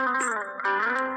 Ah, ah, ah.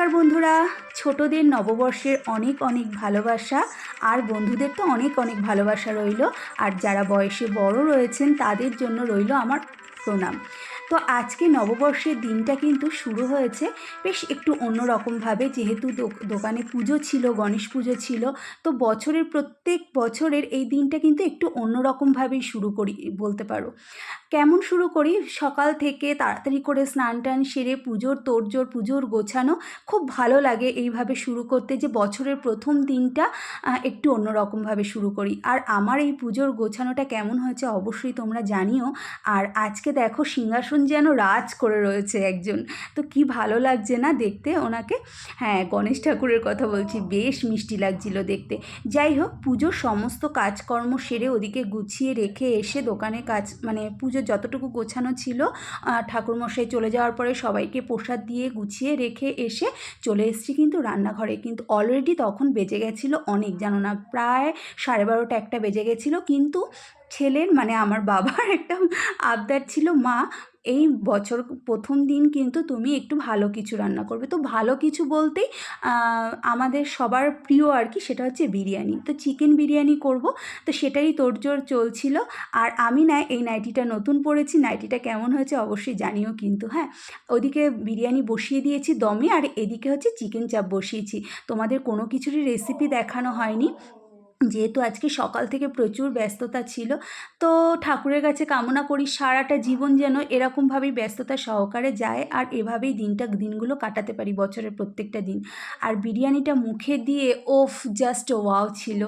নমস্কার বন্ধুরা। ছোটদের নববর্ষের অনেক অনেক ভালোবাসা, আর বন্ধুদের তো অনেক অনেক ভালোবাসা রইল। আর যারা বয়সে বড় রয়েছেন, তাদের জন্য রইল আমার প্রণাম। তো আজকে নববর্ষের দিনটা কিন্তু শুরু হয়েছে বেশ একটু অন্যরকমভাবে। যেহেতু দোকানে পুজো ছিল, গণেশ পুজো ছিল, তো বছরের প্রত্যেক বছরের এই দিনটা কিন্তু একটু অন্যরকমভাবেই শুরু করি, বলতে পারো। কেমন শুরু করি? সকাল থেকে তাড়াতাড়ি করে স্নান টান সেরে পুজোর তোড়জোড়, পুজোর গোছানো খুব ভালো লাগে এইভাবে শুরু করতে যে বছরের প্রথম দিনটা একটু অন্যরকমভাবে শুরু করি। আর আমার এই পুজোর গোছানোটা কেমন হয়েছে অবশ্যই তোমরা জানিও। আর আজকে দেখো সিংহাসন যেন রাজ করে রয়েছে একজন। তো কি ভালো লাগছে না দেখতে ওনাকে? হ্যাঁ গণেশ ঠাকুরের কথা বলছি, বেশ মিষ্টি লাগছিল দেখতে। যাই হোক, পুজোর সমস্ত কাজকর্ম সেরে ওদিকে গুছিয়ে রেখে এসে দোকানে কাজ মানে পুজোর যতটুকু গোছানো ছিল ঠাকুরমশাই চলে যাওয়ার পরে সবাইকে প্রসাদ দিয়ে গুছিয়ে রেখে এসে চলে এসেছি কিন্তু রান্নাঘরে। কিন্তু অলরেডি তখন বেজে গেছিল অনেক, জানো না? প্রায় সাড়ে বারোটা একটা বেজে গেছিল। কিন্তু ছেলের মানে আমার বাবার একটা আবদার ছিল, মা এই বছর প্রথম দিন কিন্তু তুমি একটু ভালো কিছু রান্না করবে। তো ভালো কিছু বলতেই আমাদের সবার প্রিয় আর কি সেটা হচ্ছে বিরিয়ানি। তো চিকেন বিরিয়ানি করব, তো সেটাই তোড়জোড় চলছিল। আর আমি না, এই নাইটিটা নতুন পরেছি, নাইটিটা কেমন হয়েছে অবশ্যই জানিও কিন্তু হ্যাঁ? ওদিকে বিরিয়ানি বসিয়ে দিয়েছি দমে, আর এদিকে হচ্ছে চিকেন চাপ বসিয়েছি। তোমাদের কোনো কিছুরই রেসিপি দেখানো হয়নি। যেহেতু আজকে সকাল থেকে প্রচুর ব্যস্ততা ছিল, তো ঠাকুরের কাছে কামনা করি সারাটা জীবন যেন এরকমভাবেই ব্যস্ততা সহকারে যায় আর এভাবেই দিনটা, দিনগুলো কাটাতে পারি বছরের প্রত্যেকটা দিন। আর বিরিয়ানিটা মুখে দিয়ে, ওফ জাস্ট ওয়াও ছিল।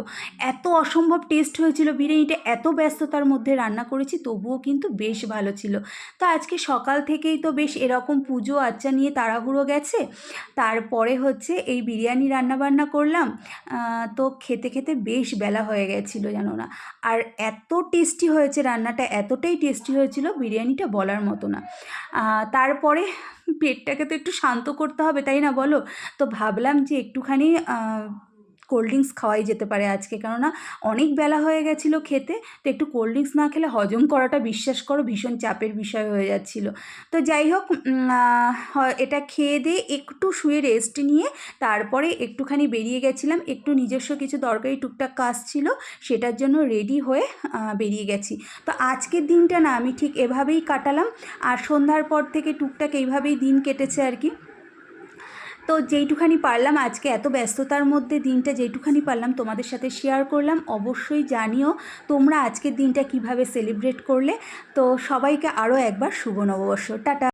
এত অসম্ভব টেস্ট হয়েছিল, বিরিয়ানিটা এত ব্যস্ততার মধ্যে রান্না করেছি, তবুও কিন্তু বেশ ভালো ছিল। তো আজকে সকাল থেকেই তো বেশ এরকম পুজো আচ্চা নিয়ে তাড়াহুড়ো গেছে। তারপরে হচ্ছে এই বিরিয়ানি রান্নাবান্না করলাম। তো খেতে খেতে বেশ বেলা হয়ে গেছিল যেন না। আর এত টেস্টি হয়েছে রান্নাটা, এতটাই টেস্টি হয়েছিল বিরিয়ানিটা বলার মতো না। তারপরে পেটটাকে তো একটু শান্ত করতে হবে, তাই না বলো? তো ভাবলাম যে একটুখানি কোল্ড ড্রিঙ্কস খাওয়াই যেতে পারে আজকে। কেননা অনেক বেলা হয়ে গেছিল খেতে, তো একটু কোল্ড ড্রিঙ্কস না খেলে হজম করাটা বিশ্বাস করো ভীষণ চাপের বিষয় হয়ে যাচ্ছিল। তো যাই হোক এটা খেয়ে দিয়ে একটু শুয়ে রেস্ট নিয়ে তারপরে একটুখানি বেরিয়ে গেছিলাম। একটু নিজস্ব কিছু দরকারি টুকটাক কাজ ছিল সেটার জন্য রেডি হয়ে বেরিয়ে গেছি। তো আজকের দিনটা না, আমি ঠিক এভাবেই কাটালাম। আর সন্ধ্যার পর থেকে টুকটাক এইভাবেই দিন কেটেছে আর কি। তো যেইটুখানি পারলাম, আজকে এত ব্যস্ততার মধ্যে দিনটা যেইটুখানি পারলাম তোমাদের সাথে শেয়ার করলাম, অবশ্যই জানিও তোমরা আজকের দিনটা কীভাবে সেলিব্রেট করলে। তো সবাইকে আরও একবার শুভ নববর্ষ। টাটা।